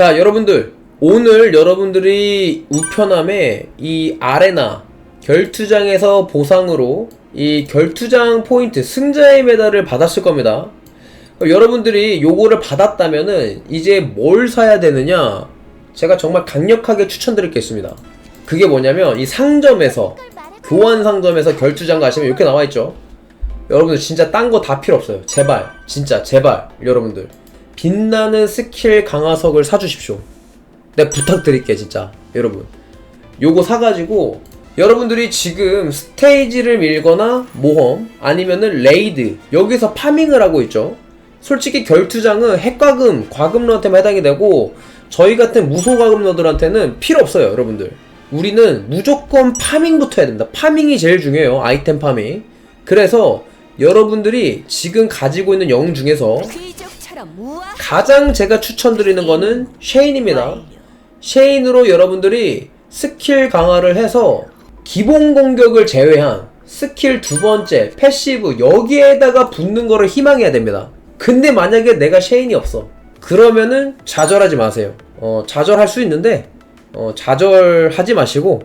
자, 여러분들. 오늘 여러분들이 우편함에 이 아레나 결투장에서 보상으로 이 결투장 포인트 승자의 메달을 받았을 겁니다. 그럼 여러분들이 요거를 받았다면은 이제 뭘 사야 되느냐? 제가 정말 강력하게 있습니다. 그게 뭐냐면 이 상점에서 교환 상점에서 결투장 가시면 이렇게 나와 있죠. 여러분들 진짜 딴 거 다 필요 없어요. 제발, 진짜 제발 여러분들 빛나는 스킬 강화석을 사주십시오. 내 부탁드릴게 진짜 여러분. 요거 사가지고 여러분들이 지금 스테이지를 밀거나 모험 아니면은 레이드 여기서 파밍을 하고 있죠. 솔직히 결투장은 핵과금, 과금러한테만 해당이 되고 저희 같은 무소과금러들한테는 필요 없어요, 여러분들. 우리는 무조건 파밍부터 해야 된다. 파밍이 제일 중요해요. 아이템 파밍. 그래서 여러분들이 지금 가지고 있는 영웅 중에서 가장 제가 추천드리는 거는 쉐인입니다. 쉐인으로 여러분들이 스킬 강화를 해서 기본 공격을 제외한 스킬 두 번째, 패시브 여기에다가 붙는 거를 희망해야 됩니다. 근데 만약에 내가 쉐인이 없어. 그러면은 좌절하지 마세요. 어, 좌절할 수 있는데 어, 좌절하지 마시고